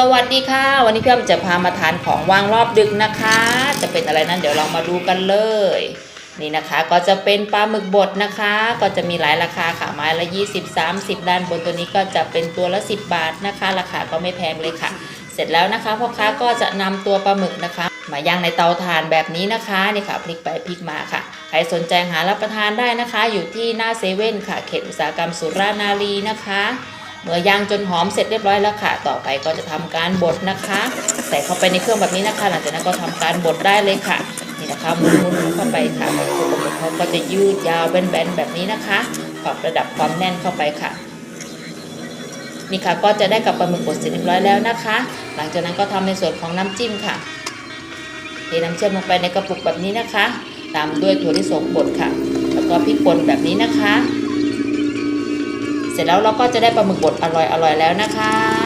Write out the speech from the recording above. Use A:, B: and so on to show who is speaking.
A: สวัสดีค่ะ วันนี้พี่อ้อมจะพามาทานของว่างรอบดึกนะคะ จะเป็นอะไรนั้นเดี๋ยวเรามาดูกันเลย นี่นะคะก็จะเป็นปลาหมึกบดนะคะ ก็จะมีหลายราคาค่ะไม้ละ 20 30 ด้านบนตัวนี้ก็จะเป็นตัวละ 10 บาทนะคะ ราคาก็ไม่แพงเลยค่ะ เสร็จแล้วนะคะพ่อค้าก็จะนำตัวปลาหมึกนะคะ มาย่างในเตาถ่านแบบนี้นะคะนี่ค่ะพลิกไปพลิกมาค่ะใครสนใจหารับประทานได้นะคะ อยู่ที่หน้าเซเว่นค่ะเขตอุตสาหกรรมสุรานารีนะคะ เมื่อย่างจนหอมเสร็จเรียบร้อยแล้วค่ะ ต่อไปก็จะทำการบดนะคะ ใส่เข้าไปในเครื่องแบบนี้นะคะ หลังจากนั้นก็ทำการบดได้เลยค่ะ นี่นะคะหมุนๆเข้าไปค่ะตัวปลาหมึกเขาก็จะยืดยาวแบนๆแบบนี้นะคะปรับระดับความแน่นเข้าไปค่ะนี่ค่ะก็จะได้กับปลาหมึกบดเสร็จเรียบร้อยแล้วนะคะ หลังจากนั้นก็ทำในส่วนของน้ำจิ้มค่ะเทน้ำเชื่อมลงไปในกระปุกแบบนี้นะคะ ตามด้วยถั่วลิสงบดค่ะ แล้วก็พริกป่นแบบนี้นะคะ เสร็จแล้วเราก็จะได้ปลาหมึกบดอร่อยอร่อยแล้วนะคะ